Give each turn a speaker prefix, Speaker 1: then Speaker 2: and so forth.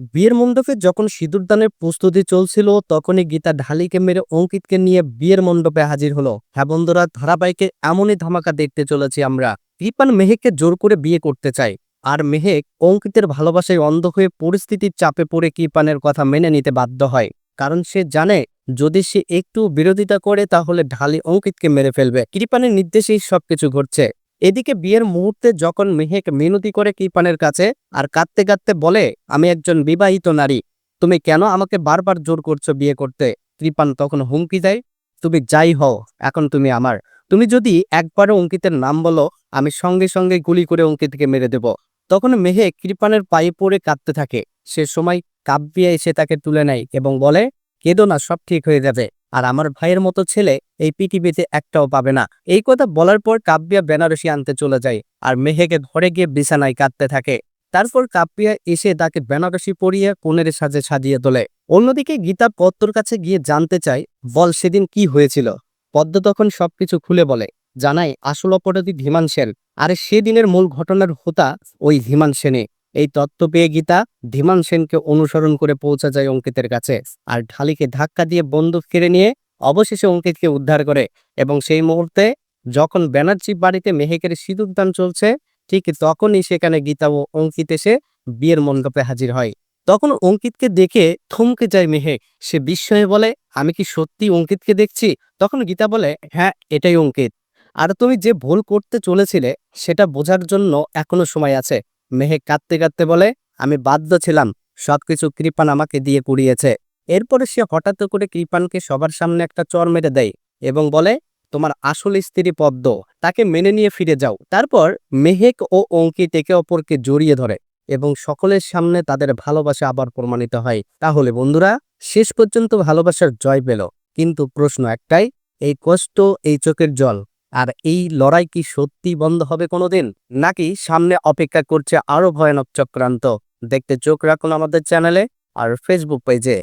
Speaker 1: বিয়ের মণ্ডপে যখন সিঁদুরদানের প্রস্তুতি চলছিল, তখনই গীতা ঢালিকে মেরে অঙ্কিতকে নিয়ে বিয়ের মণ্ডপে হাজির হলো। হ্যাঁ বন্ধুরা, ধারাবাহিকে এমনই ধামাকা দেখতে চলেছি আমরা। কৃপান মেহেককে জোর করে বিয়ে করতে চায় আর মেহেক অঙ্কিতের ভালোবাসায় অন্ধ হয়ে পরিস্থিতির চাপে পড়ে কৃপানের কথা মেনে নিতে বাধ্য হয়। কারণ সে জানে, যদি সে একটু বিরোধিতা করে, তাহলে ঢালি অঙ্কিতকে মেরে ফেলবে। কৃপানের নির্দেশেই সবকিছু ঘটছে। এদিকে বিয়ের মুহূর্তে যখন মেহেক মিনতি করে কৃপানের কাছে আর কাঁদতে কাঁদতে বলে, আমি একজন বিবাহিত নারী, তুমি কেন আমাকে বারবার জোর করছ বিয়ে করতে? কৃপান তখন হুমকি দেয়, তুমি যাই হও, এখন তুমি আমার। তুমি যদি একবারও অঙ্কিতের নাম বলো, আমি সঙ্গে সঙ্গে গুলি করে অঙ্কিতকে মেরে দেব। তখন মেহে কৃপানের পায়ে পড়ে কাঁদতে থাকে। সে সময় কাব্যিয়া এসে তাকে তুলে নেয় এবং বলে কেঁদো না, সব ঠিক হয়ে যাবে। আর আমার ভাইয়ের মতো ছেলে এই পৃথিবীতে একটাও পাবে না। এই কথা বলার পর কাব্যিয়া বেনারসি আনতে চলে যায় আর মেহেকে ঘরে গিয়ে বিছানায় কাঁদতে থাকে। তারপর কাব্যিয়া এসে তাকে বেনারসি পরিয়ে কোনের সাজে সাজিয়ে তোলে। অন্যদিকে গীতা পদ্মর কাছে গিয়ে জানতে চায়, বল সেদিন কি হয়েছিল? পদ্ম তখন সবকিছু খুলে বলে, জানায়, আসল অপরাধী ধীমান সেন আর সেদিনের মূল ঘটনার হোতা ওই ধীমান সেনে এই তত্ত্ব পেয়ে গীতা ধীমান সেনকে অনুসরণ করে পৌঁছা যায় অঙ্কিতের কাছে আর ঢালিকে ধাক্কা দিয়ে বন্দুক কেড়ে নিয়ে অবশেষে অঙ্কিতকে উদ্ধার করে এবং সেই মুহূর্তে যখন ব্যানার্জি বাড়িতে মেহেকের সিঁদুরদান চলছে, ঠিক তখনই সেখানে গীতা ও অঙ্কিত এসে বিয়ের মণ্ডপে হাজির হয়। তখন অঙ্কিতকে দেখে থমকে যায় মেহেক। সে বিস্ময়ে বলে, আমি কি সত্যি অঙ্কিতকে দেখছি? তখন গীতা বলে হ্যাঁ এটাই অঙ্কিত। আর তুমি যে ভুল করতে চলেছিলে, সেটা বোঝার জন্য এখনও সময় আছে। মেহেক কাঁদতে কাঁদতে বলে, আমি বাধ্য ছিলাম। সবকিছু কৃপান আমাকে দিয়ে কুড়িয়েছে। এরপরে সে হঠাৎ করে কৃপানকে সবার সামনে একটা চর মেরে দেয় এবং বলে, তোমার আসল স্ত্রী পদ্ম, তাকে মেনে নিয়ে ফিরে যাও। তারপর মেহেক ও অঙ্কিত একে অপরকে জড়িয়ে ধরে এবং সকলের সামনে তাদের ভালোবাসা আবার প্রমাণিত হয়। তাহলে বন্ধুরা, শেষ পর্যন্ত ভালোবাসার জয় পেল। কিন্তু প্রশ্ন একটাই, এই কষ্ট, এই চোখের জল আর এই লড়াই কি সত্যি বন্ধ হবে কোনোদিন? নাকি সামনে অপেক্ষা করছে আরও ভয়ানক চক্রান্ত? দেখতে চোখ রাখুন আমাদের চ্যানেলে আর ফেসবুক পেজে।